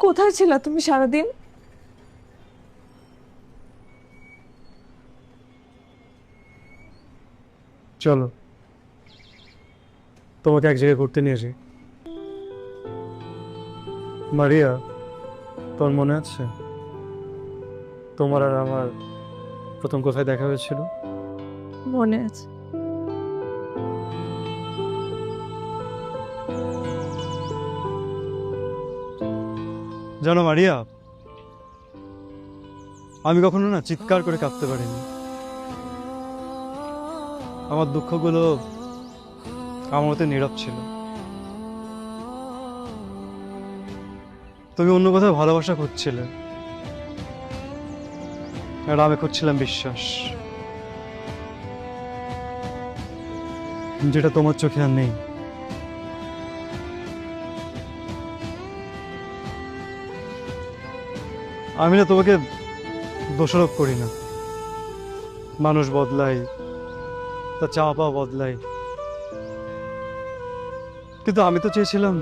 কোথায় ছিলা তুমি সারাদিন? চলো। তোমাকে এক জায়গায় ঘুরতে নিয়ে যাই মারিয়া তোর মনে আছে? তোমার আর আমার প্রথম কোথায় দেখা হয়েছিল? মনে আছে। জানো মারিয়া, আমি কখনো না চিৎকার করে কাঁদতে পারিনি। আমার দুঃখগুলো আমার মতে নীরব ছিল। তুমি অন্য কোথাও ভালোবাসা খুঁজছিলে। আর আমি খুঁজছিলাম বিশ্বাস। যেটা তোমার চোখে আর নেই। আমি না তোমাকে দোষারোপ করি না। মানুষ বদলায়, তার চাওয়া পাওয়া বদলায়। কিন্তু আমি তো চেয়েছিলাম,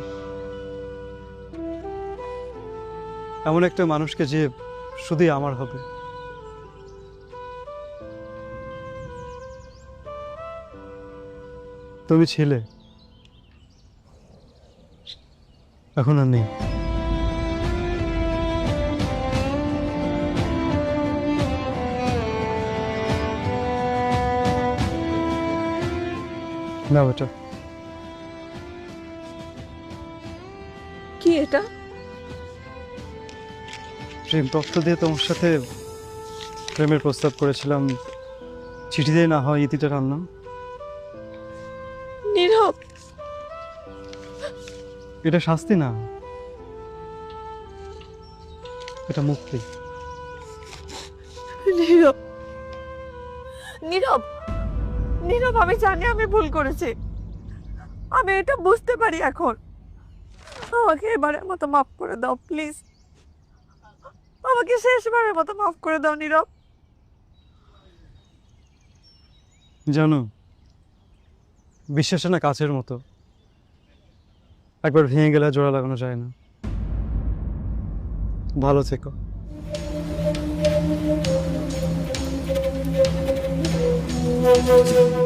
এমন একটা মানুষকে যে শুধুই আমার হবে। তুমি ছিলে, এখন আর নেই। না বেটা কি এটা? প্রেম তত্ত্ব দিয়ে তোমার সাথে প্রেমের প্রস্তাব করেছিলাম। চিঠি দিয়ে না হয় ইতিটা টানলাম নীরব। এটা শাস্তি না। এটা মুক্তি। নীরব। নীরব। নীরব আমি জানি আমি ভুল করেছি। আমি এটা বুঝতে পারি এখন। আমাকে এবারের মতো মাফ করে দাও প্লিজ। আমাকে শেষবারের মতো মাফ করে দাও নীরব। জানো বিশ্বাসে না কাছের মতো। একবার ভেঙে গেলে জোড়া লাগানো যায় না। ভালো থেকো। নীরব